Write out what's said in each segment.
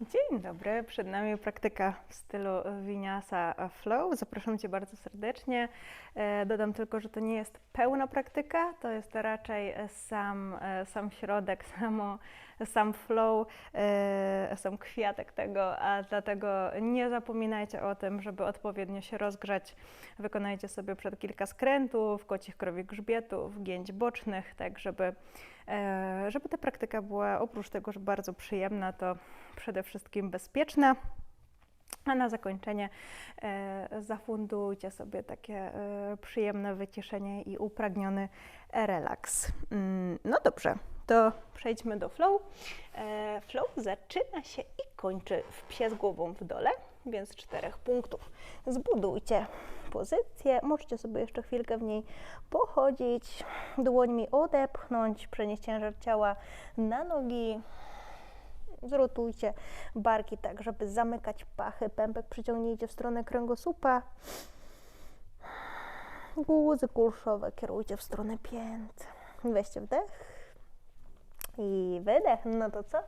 Dzień dobry, przed nami praktyka w stylu Vinyasa Flow. Zapraszam Cię bardzo serdecznie. E, Dodam tylko, że to nie jest pełna praktyka, to jest raczej sam, e, sam środek, samo, sam flow, e, sam kwiatek tego, a dlatego nie zapominajcie o tym, żeby odpowiednio się rozgrzać. Wykonajcie sobie przed kilka skrętów, kocich krowi grzbietów, gięć bocznych, tak żeby, żeby ta praktyka była oprócz tego, że bardzo przyjemna, to przede wszystkim bezpieczna. A na zakończenie e, zafundujcie sobie takie e, przyjemne wyciszenie i upragniony relaks. Mm, no dobrze, to przejdźmy do flow. E, flow zaczyna się i kończy w psie z głową w dole, więc czterech punktów. Zbudujcie pozycję, możecie sobie jeszcze chwilkę w niej pochodzić, dłońmi odepchnąć, przenieść ciężar ciała na nogi, Zrotujcie barki tak, żeby zamykać pachy. Pępek przyciągnijcie w stronę kręgosłupa. Guzy kulszowe kierujcie w stronę pięt. Weźcie wdech i wydech. No to co?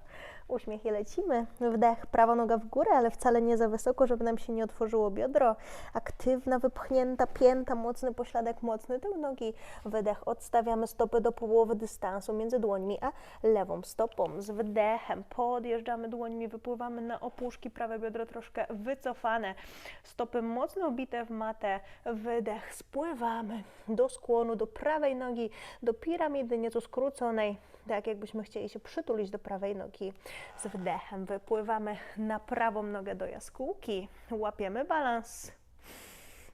Uśmiech i lecimy. Wdech, prawa noga w górę, ale wcale nie za wysoko, żeby nam się nie otworzyło biodro. Aktywna, wypchnięta pięta, mocny pośladek, mocny tył nogi. Wydech, odstawiamy stopy do połowy dystansu między dłońmi a lewą stopą. Z wdechem podjeżdżamy dłońmi, wypływamy na opuszki, prawe biodro troszkę wycofane. Stopy mocno obite w matę. Wydech, spływamy do skłonu, do prawej nogi, do piramidy nieco skróconej, tak jakbyśmy chcieli się przytulić do prawej nogi. Z wdechem wypływamy na prawą nogę do jaskółki, łapiemy balans.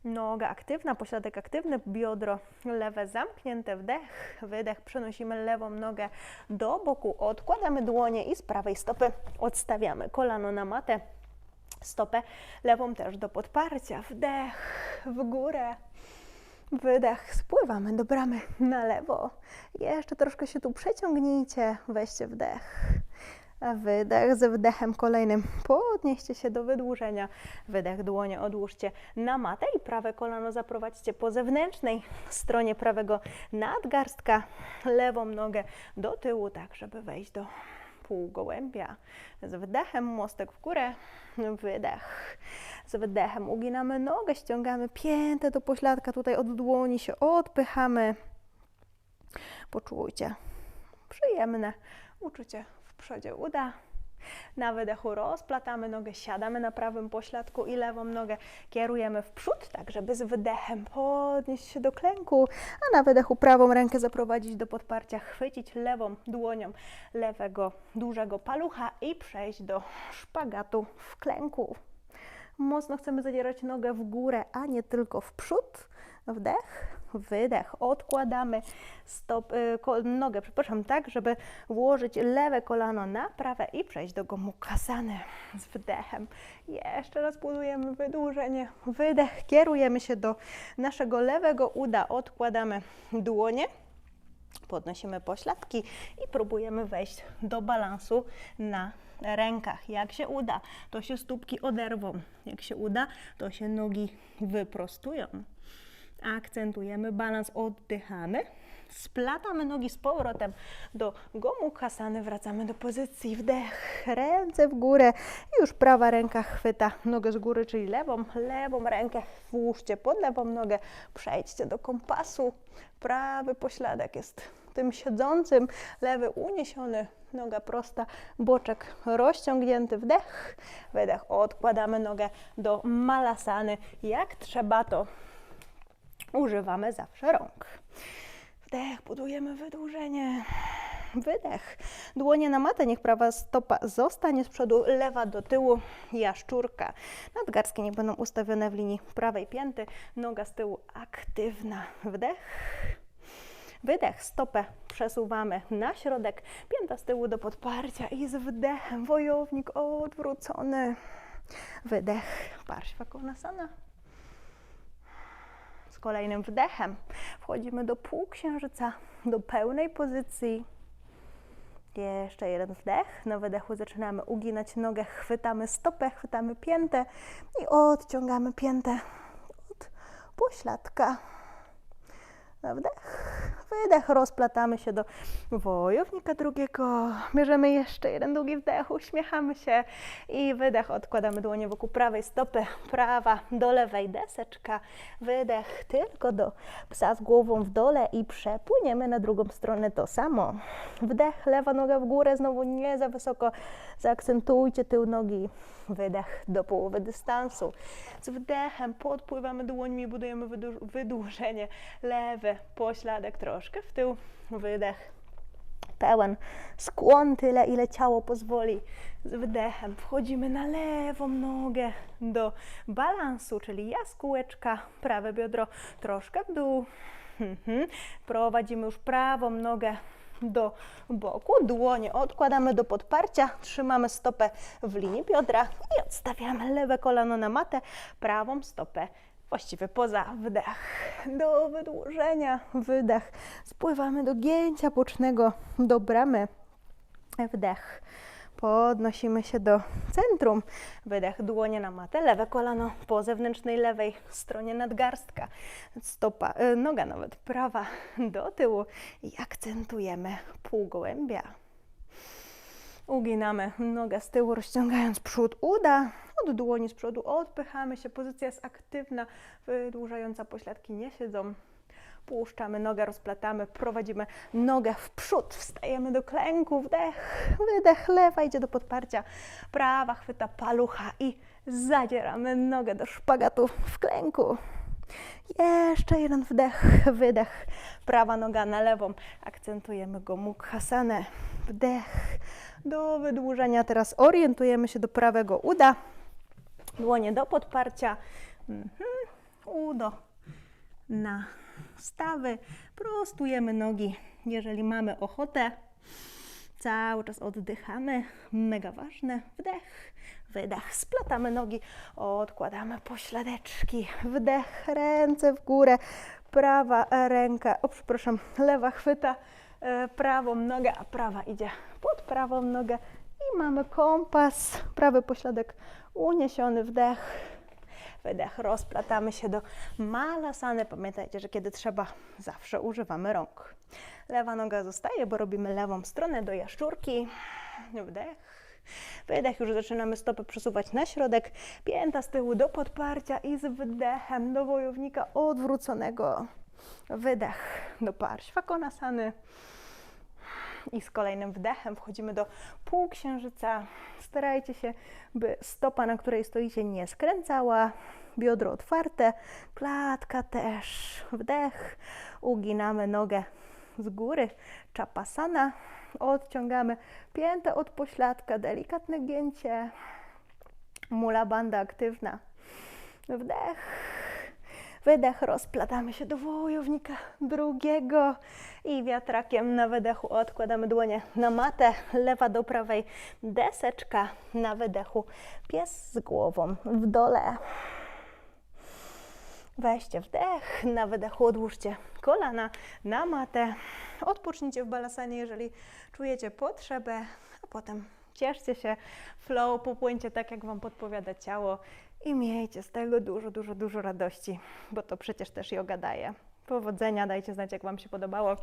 Noga aktywna, pośladek aktywny, biodro lewe zamknięte, wdech, wydech. Przenosimy lewą nogę do boku, odkładamy dłonie i z prawej stopy odstawiamy kolano na matę. Stopę lewą też do podparcia, wdech w górę. Wydech, spływamy do bramy na lewo. Jeszcze troszkę się tu przeciągnijcie, weźcie wdech. Wydech z wdechem kolejnym. Podnieście się do wydłużenia. Wydech, dłonie odłóżcie na matę i prawe kolano zaprowadźcie po zewnętrznej stronie prawego nadgarstka. Lewą nogę do tyłu, tak żeby wejść do półgołębia. Z wdechem mostek w górę, wydech. Z wydechem uginamy nogę, ściągamy piętę do pośladka, tutaj od dłoni się odpychamy. Poczujcie przyjemne uczucie w przodzie uda. Na wydechu rozplatamy nogę, siadamy na prawym pośladku i lewą nogę kierujemy w przód, tak żeby z wydechem podnieść się do klęku, a na wydechu prawą rękę zaprowadzić do podparcia, chwycić lewą dłonią lewego dużego palucha i przejść do szpagatu w klęku. Mocno chcemy zadzierać nogę w górę, a nie tylko w przód. Wdech, wydech. Odkładamy stop, y, nogę, przepraszam, tak, żeby włożyć lewe kolano na prawe i przejść do gomukasany z wdechem. Jeszcze raz budujemy wydłużenie. Wydech. Kierujemy się do naszego lewego uda. Odkładamy dłonie. Podnosimy pośladki i próbujemy wejść do balansu na rękach. Jak się uda, to się stópki oderwą. Jak się uda, to się nogi wyprostują. Akcentujemy balans, oddychamy. Splatamy nogi z powrotem do gomukhasany, wracamy do pozycji wdech, ręce w górę już prawa ręka chwyta nogę z góry, czyli lewą, lewą rękę włóżcie pod lewą nogę, przejdźcie do kompasu, prawy pośladek jest tym siedzącym, lewy uniesiony, noga prosta, boczek rozciągnięty, wdech, wydech, odkładamy nogę do malasany, jak trzeba to używamy zawsze rąk. Wdech, budujemy wydłużenie. Wydech. Dłonie na matę, niech prawa stopa zostanie z przodu, lewa do tyłu, jaszczurka. Nadgarstki nie będą ustawione w linii prawej pięty, noga z tyłu aktywna. Wdech. Wydech, stopę przesuwamy na środek, pięta z tyłu do podparcia i z wdechem wojownik odwrócony. Wydech, parśwa konasana. Kolejnym wdechem wchodzimy do półksiężyca, do pełnej pozycji. Jeszcze jeden wdech. Na wydechu zaczynamy uginać nogę, chwytamy stopę, chwytamy piętę i odciągamy piętę od pośladka. Wdech, Wydech, rozplatamy się do wojownika drugiego. Bierzemy jeszcze jeden długi wdech, uśmiechamy się i wydech. Odkładamy dłonie wokół prawej stopy, prawa do lewej, deseczka. Wydech tylko do psa z głową w dole i przepłyniemy na drugą stronę to samo. Wdech, lewa noga w górę, znowu nie za wysoko. Zaakcentujcie tył nogi. Wydech do połowy dystansu. Z wdechem podpływamy dłońmi, budujemy wydłu- wydłużenie. Lewy pośladek troszkę w tył. Wydech. Pełen skłon tyle, ile ciało pozwoli. Z wdechem wchodzimy na lewą nogę do balansu, czyli jaskółeczka, prawe biodro troszkę w dół. Mhm. Prowadzimy już prawą nogę do boku, dłonie odkładamy do podparcia, trzymamy stopę w linii biodra i odstawiamy lewe kolano na matę, prawą stopę właściwie poza wdech. Do wydłużenia, wydech. Spływamy do gięcia bocznego, do bramy. Wdech. Podnosimy się do centrum. Wydech, dłonie na matę, lewe kolano po zewnętrznej lewej stronie nadgarstka. Stopa, y, noga nawet prawa do tyłu i akcentujemy półgołębia. Uginamy nogę z tyłu, rozciągając przód uda. Od dłoni z przodu odpychamy się. Pozycja jest aktywna, wydłużająca pośladki nie siedzą. Puszczamy nogę, rozplatamy, prowadzimy nogę w przód, wstajemy do klęku, wdech, wydech, lewa idzie do podparcia, prawa chwyta palucha i zadzieramy nogę do szpagatu w klęku. Jeszcze jeden wdech, wydech, prawa noga na lewą, akcentujemy go mukhasanę, wdech, do wydłużenia teraz orientujemy się do prawego uda, dłonie do podparcia, mhm. udo. Na stawy, prostujemy nogi, jeżeli mamy ochotę. Cały czas oddychamy, mega ważne. Wdech, wydech, splatamy nogi, odkładamy pośladeczki, wdech, ręce w górę, prawa ręka, o przepraszam, lewa chwyta e, prawą nogę, a prawa idzie pod prawą nogę i mamy kompas, prawy pośladek uniesiony, wdech, wydech, rozplatamy się do malasany. Pamiętajcie, że kiedy trzeba, zawsze używamy rąk. Lewa noga zostaje, bo robimy lewą stronę do jaszczurki. Wdech. Wydech, już zaczynamy stopy przesuwać na środek, pięta z tyłu do podparcia i z wydechem do wojownika odwróconego. Wydech do parśwakonasany. I z kolejnym wdechem wchodzimy do półksiężyca. Starajcie się, by stopa, na której stoicie, nie skręcała. Biodro otwarte, klatka też. Wdech, uginamy nogę z góry, czapasana. Odciągamy piętę od pośladka, delikatne gięcie. Mula banda aktywna. Wdech. Wydech, rozplatamy się do wojownika drugiego i wiatrakiem na wydechu odkładamy dłonie na matę, lewa do prawej, deseczka na wydechu, pies z głową w dole. Weźcie wdech, na wydechu odłóżcie kolana na matę, odpocznijcie w balasanie, jeżeli czujecie potrzebę, a potem cieszcie się, flow, popłyńcie tak, jak Wam podpowiada ciało i miejcie z tego dużo, dużo, dużo radości, bo to przecież też yoga daje. Powodzenia, dajcie znać, jak Wam się podobało.